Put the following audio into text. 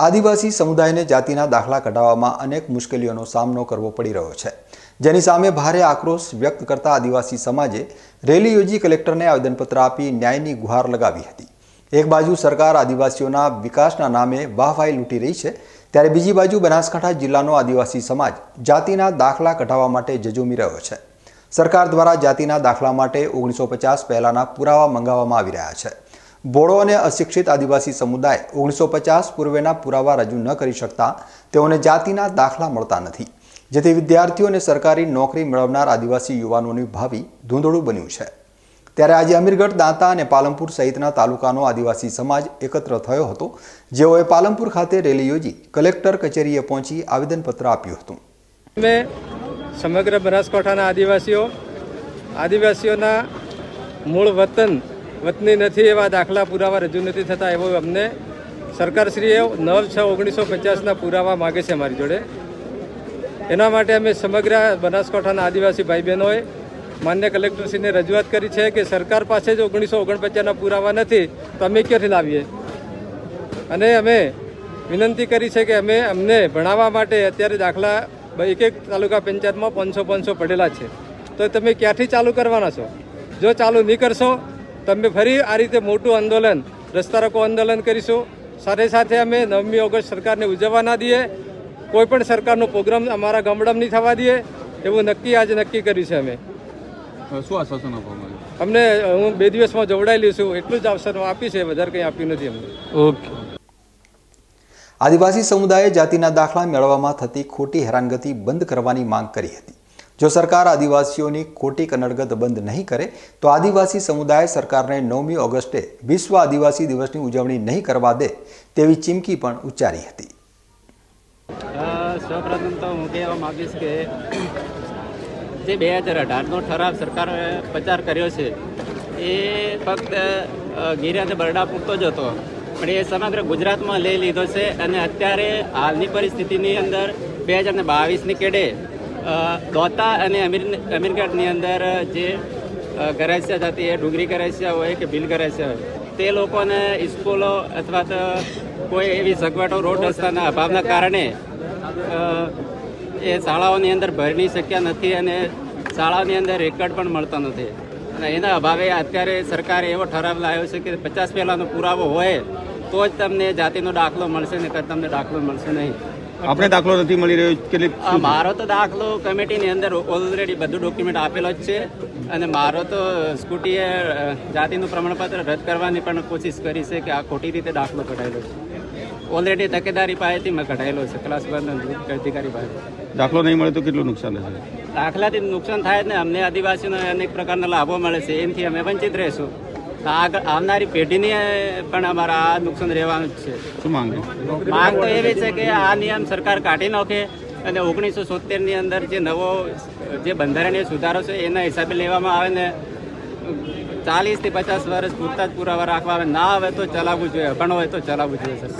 આદિવાસી સમુદાયને જાતિના દાખલા કઢાવવામાં અનેક મુશ્કેલીઓનો સામનો કરવો પડી રહ્યો છે. જેની સામે ભારે આક્રોશ વ્યક્ત કરતા આદિવાસી સમાજે રેલી યોજી કલેક્ટરને આવેદનપત્ર આપી ન્યાયની ગુહાર લગાવી હતી. એક બાજુ સરકાર આદિવાસીઓના વિકાસના નામે વાહવાહી લૂંટી રહી છે, ત્યારે બીજી બાજુ બનાસકાંઠા જિલ્લાનો આદિવાસી સમાજ જાતિના દાખલા કઢાવવા માટે જજુમી રહ્યો છે. સરકાર દ્વારા જાતિના દાખલા માટે ઓગણીસો પચાસ પહેલાંના પુરાવા મંગાવવામાં આવી રહ્યા છે. બોડો અને અશિક્ષિત આદિવાસી સમુદાય ઓગણીસો પચાસ પૂર્વેના પુરાવા રજૂ ન કરી શકતા તેઓને જાતિના દાખલા મળતા નથી. જેથી વિદ્યાર્થીઓ અને સરકારી નોકરી મેળવનાર આદિવાસી યુવાનોની ભાવિ ધૂંધળું બન્યું છે. ત્યારે આજે અમીરગઢ, દાંતા અને પાલનપુર સહિતના તાલુકાનો આદિવાસી સમાજ એકત્ર થયો હતો. જેઓએ પાલનપુર ખાતે રેલી યોજી કલેક્ટર કચેરીએ પહોંચી આવેદનપત્ર આપ્યું હતું. અમે સમગ્ર બનાસકાંઠાના આદિવાસીઓ, આદિવાસીઓના મૂળ વતન વતની નથી એવા દાખલા પુરાવા રજૂ નથી થતા એવો અમને સરકારશ્રીએ નવ છ ઓગણીસો પચાસના પુરાવા માગે છે અમારી જોડે. એના માટે અમે સમગ્ર બનાસકાંઠાના આદિવાસી ભાઈ બહેનોએ માન્ય કલેક્ટરશ્રીને રજૂઆત કરી છે કે સરકાર પાસે જ ઓગણીસો ઓગણપચાસના પુરાવા નથી, તો અમે ક્યાંથી લાવીએ? અને અમે વિનંતી કરી છે કે અમે અમને ભણાવવા માટે અત્યારે દાખલા એક એક તાલુકા પંચાયતમાં પાંચસો પાંચસો પડેલા છે. તો તમે ક્યાંથી ચાલુ કરવાના છો? જો ચાલુ નહીં કરશો તમે ફરી આ રીતે મોટું આંદોલન રસ્તા રોકો આંદોલન કરીશું. સાથે સાથે અમે નવમી ઓગસ્ટ સરકારને ઉજવવા ના દઈએ. કોઈ પણ સરકારનો પ્રોગ્રામ અમારા ગામડામાં નહીં થવા દઈએ. એવું નક્કી આજે નક્કી કર્યું છે અમે. શું આશ્વાસન આપવામાં અમને હું બે દિવસમાં જોવડાયેલી છું. એટલું જ અવસર આપી છે. વધારે કંઈ આપ્યું નથી અમને. ઓકે. આદિવાસી સમુદાયે જાતિના દાખલા મેળવવામાં થતી ખોટી હેરાનગતિ બંધ કરવાની માંગ કરી હતી. જો સરકાર આદિવાસીઓની ખોટી કનડગત બંધ નહીં કરે તો આદિવાસી સમુદાય સરકારને નવમી ઓગસ્ટે વિશ્વ આદિવાસી દિવસની ઉજવણી નહીં કરવા દે તેવી ચીમકી પણ ઉચ્ચારી હતી. સૌપ્રથમ તો હું કહેવા માગીશ કે જે બે હજાર અઢારનો ઠરાવ સરકારે પ્રચાર કર્યો છે એ ફક્ત અ, બરડા પૂરતો જ હતો. પણ એ સમગ્ર ગુજરાતમાં લઈ લીધો છે અને અત્યારે હાલની પરિસ્થિતિની અંદર બે હજાર બાવીસની કેડે દોતા અને અમીર અમીરગઢની અંદર જે અ, ગરાસિયા જાતિ એ ડુંગળી ગરાસિયા હોય કે ભીલ ગરાસિયા હોય તે લોકોને સ્કૂલો અથવા તો કોઈ એવી સગવડો રોડ રસ્તાના અભાવના કારણે એ શાળાઓની અંદર ભરી શક્યા નથી અને શાળાઓની અંદર રેકર્ડ પણ મળતા નથી. અને એના અભાવે અત્યારે સરકારે એવો ઠરાવ લાવ્યો છે કે પચાસ પહેલાંનો પુરાવો હોય તો જ તમને જાતિનો દાખલો મળશે નહીં તમને દાખલો મળશે નહીં. આપણે દાખલો નથી મળી રહ્યો? કેટલી આ મારો તો દાખલો કમિટીની અંદર ઓલરેડી બધું ડોક્યુમેન્ટ આપેલો જ છે. અને મારો તો સ્કૂટીએ જાતિનું પ્રમાણપત્ર રદ કરવાની પણ કોશિશ કરી છે કે આ ખોટી રીતે દાખલો કઢાયેલો છે. ઓલરેડી તકેદારી પાસેથી મેં કઢાયેલો છે. ક્લાસ બંધ અધિકારી પાસે. દાખલો નહીં મળે તો કેટલું નુકસાન થશે દાખલાથી નુકસાન થાય જ ને. અમને આદિવાસીઓને અનેક પ્રકારના લાભો મળે છે. એનાથી અમે વંચિત રહીશું. આગળ આવનારી પેઢીને પણ અમારા આ નુકસાન રહેવાનું જ છે. શું માંગ? માંગ તો એવી છે કે આ નિયમ સરકાર કાઢી નાખે અને ઓગણીસો સોતેરની અંદર જે નવો જે બંધારણીય સુધારો છે એના હિસાબે લેવામાં આવે ને ચાલીસથી પચાસ વર્ષ પૂરતા જ પુરાવા રાખવા આવે. ના આવે તો ચલાવવું જોઈએ પણ હોય તો ચલાવવું જોઈએ સરકાર.